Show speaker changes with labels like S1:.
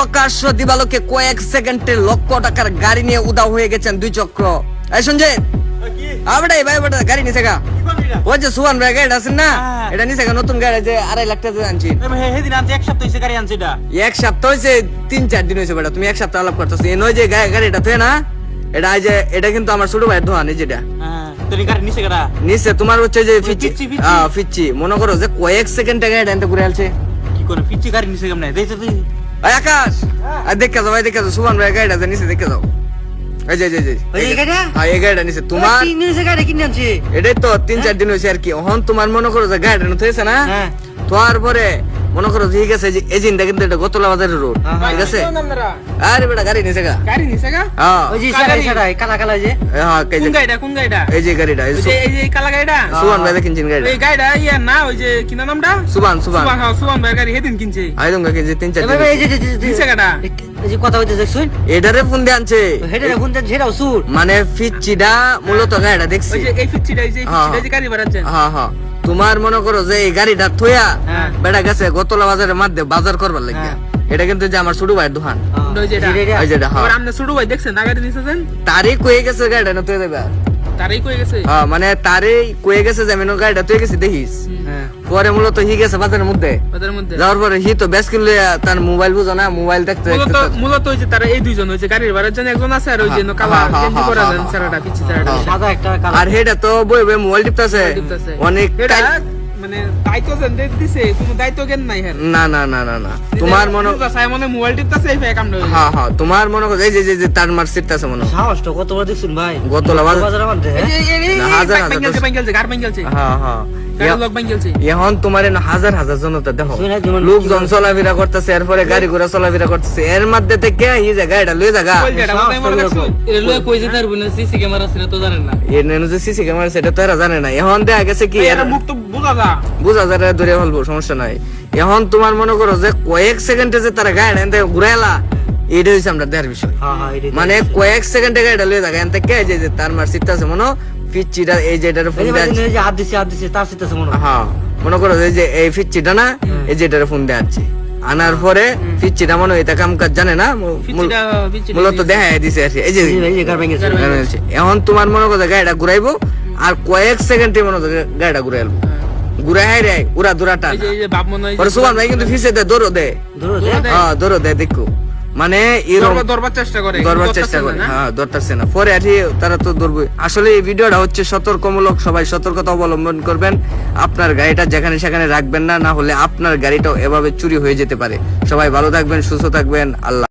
S1: প্রকাশ্য দিবালোকে কয়েক সেকেন্ডে লক্ষ টাকার গাড়ি নিয়ে উদাও হয়ে গেছেন দুই চক্র। এই সঞ্জয় আবেটাই ভাই বেটা গাড়ি নিছে গা। ওই যে সুয়ান ভাই গাড়ি আছে না?
S2: হ্যাঁ।
S1: এটা নিছে গা নতুন গাড়ি যে আড়াই লাখ টাকা আনছি।
S2: সেদিন আনছে এক সপ্তাহ হয়েছে গাড়ি আনছে এটা।
S1: এক সপ্তাহ হয়েছে তিন চার দিন হয়েছে বেটা তুমি এক সপ্তাহ আলাপ করতেছো। এই নয় যে গাড়িটা তুই না এটা যে এটা কিন্তু আমার ছোট ভাইয়ের দোকান এই যেটা
S2: হ্যাঁ নিচে
S1: তোমার হচ্ছে যে ফিচি ফিচি মনে করো যে কয়েক সেকেন্ড গাড়ি আনতে ঘুরে আলছে
S2: কি করে পিচ্ছি গাড়ি নিচে কেমন?
S1: এই আকাশ! আর দেখে যাও ভাই দেখে যাও সুবান ভাই গাড়িটা নিচে দেখে যাও। এই যে যে, যে।
S3: ওই এই গাড়িটা?
S1: হ্যাঁ এই গাড়িটা নিচে। তোমার
S3: তিন দিন গাড়ি কিনে আনছি।
S1: এটাই তো তিন চার দিন হয়েছে আর কি। এখন তোমার মনে করো যে গাড়িটা নতুন হয়েছে না?
S3: হ্যাঁ।
S1: মনে করো যে গেছে আছে যে এজেন্টটা কিন্তু এটা গতলা বাজারের রোড
S3: হ্যাঁ, হ্যাঁ।
S1: ঠিক আছে? আরে বেটা গাড়ি নিচে গা।
S4: গাড়ি নিছে গা?
S1: হ্যাঁ।
S3: ওই যে
S4: গাড়ি।
S3: সেটাই কালা কালা যে।
S1: হ্যাঁ এই
S4: কোন
S1: যে-
S4: গাড়িটা কোন গাড়িটা?
S1: এই যে গাড়িটা এই
S4: যে এই যে কালা গাড়িটা?
S1: সুবান ভাই কিনছেন গাড়িটা।
S4: এই গাড়িটা ইয়া না ওই যে কিনা নামটা?
S1: সুবান সুবান
S4: সুবান হ্যাঁ সুবান ভাই গাড়ি সেদিন কিনছে।
S1: আই দঙ্গা কিনছে তিন চার
S3: এই যে- যে-
S4: গাড়া
S3: এই যে কথা হইতে দেখছুন
S1: এটারে ফোন দিয়ে আনছে।
S3: হেডে ফোন দেন সেটাও সুর
S1: মানে ফিচ্চিটা মূলত গাড়িটা দেখছি।
S4: ওই যে এই ফিচ্ছিটা এই যে এই
S1: হ্যাঁ,
S4: ফিচ্ছিটা যে গাড়ি বাড়াচ্ছেন
S1: হ্যাঁ হ্যাঁ। তোমার মনে করো যে এই গাড়িটা
S4: হ্যাঁ।
S1: বেটা গেছে গতলা বাজারের মধ্যে বাজার করবার লাগে
S3: হ্যাঁ।
S1: এটা কিন্তু যে আমার ছোট ভাইয়ের দোকান।
S4: ওই যে এটা।
S1: ওই যেটা হ্যাঁ।
S4: আপনি ছোট ভাই দেখছেন? না গাড়ি
S1: তারই কয়ে গেছে গাড়িটা না তুই দেবে
S4: তারই কই গেছে?
S1: হ্যাঁ মানে তারই কয়ে গেছে যে আমি গাড়িটা তুই গেছি দেখিস?
S3: হ্যাঁ।
S1: পরে মূলত হি গেছে বাজারের মধ্যে। যাওয়ার পরে হি তো বেশ কিনলে তার মোবাইল বুঝো না মোবাইল দেখতে
S4: মূলত
S1: দেখতে-
S4: ওই যে তারা এই দুইজন যে গাড়ির ভাড়ার জন্য একজন আছে আর ওই যে
S1: হ্যাঁ,
S4: কালা
S1: হ্যাঁ, হ্যাঁ,
S4: গেঞ্জি পরা
S1: হ্যাঁ, হ্যাঁ, হ্যাঁ। আর হেটা তো বই বই মোবাইল টিপতেছে। অনেক
S4: মানে দায়িত্ব যেন দিছে কোনো দায়িত্ব জ্ঞান নাই হ্যাঁ
S1: না না না না না। তোমার মনে
S4: সাই মনে মোবাইল টিপতেছে এই ফেক আমরা
S1: হ্যাঁ হ্যাঁ তোমার মনে করো এই যে যে- তার মার সিটটাছে মনে হয়।
S3: সাহসটা কত বড় দেখছুন ভাই?
S1: না,
S4: এই
S1: হাজার হাজার হ্যাঁ হ্যাঁ এখন তোমার হাজার হাজার জনতা দেখো। লোকজন চলাফেরা করতেছে এরপরে গাড়ি ঘোড়া চলাফেরা করতেছে। এর মধ্যে থেকে এই গাড়িটা লয়ে জায়গা
S4: কই যেটা
S3: সাহস
S4: মাথায় মরে
S3: তো
S4: রাখছো?
S3: এরকম।
S5: লয়ে কই যেতে পারব না সিসি ক্যামেরা ছিল তো জানেন না।
S1: এর যে সিসি ক্যামেরা সেটা তো এরা জানে না। এখন দেখা গেছে কি এর
S4: এর মুখ তো বোঝা যা
S1: বুঝা যায় ধরে ফেলব সমস্যা নাই। এখন তোমার মনে করো যে কয়েক সেকেন্ডে যে তারা গাড়ি এনতে ঘুরাইলা এটা হচ্ছে আমরা দেখার বিষয়।
S3: হ্যাঁ হ্যাঁ
S1: মানে কয়েক সেকেন্ডে গাড়িটা লয়ে জায়গা এনতে কে যে যে তার মার সিটটা আছে মনে পিচ্চিটা এই যে এটার ফোন
S3: হাত দিছে হাত দিছে তার মনে হ্যাঁ।
S1: মনে করো এই যে এই ফিচ্চিটা না এই যে এটার ফোন দিয়ে আনার পরে ফিচ্চিটা মনে হয় কাম কাজ জানে না মূলত দেখা দিছে আর এই যে। এখন তোমার মনে করো গাড়িটা ঘুরাইবো আর কয়েক সেকেন্ডে মনে করো গাড়িটা ঘুরাইবো ঘুরাই হাই রে উড়া দুরাটা।
S4: এই যে এই যে বাপ মনে হয়
S1: পরে সুবান ভাই কিন্তু ফিসে দেয় দৌড়ো দেয়
S3: দে।
S4: দৌড়ো দে।
S1: হ্যাঁ দৌড়ো দেয় দেখো। মানে
S4: চেষ্টা করে
S1: ধরবার চেষ্টা করে
S4: না?
S1: হ্যাঁ ধরতেছে না। পরে আর তারা তো ধরবে। আসলে এই ভিডিওটা হচ্ছে সতর্কমূলক সবাই সতর্কতা অবলম্বন করবেন। আপনার গাড়িটা যেখানে সেখানে রাখবেন না না হলে আপনার গাড়িটাও এভাবে চুরি হয়ে যেতে পারে। সবাই ভালো থাকবেন সুস্থ থাকবেন আল্লাহ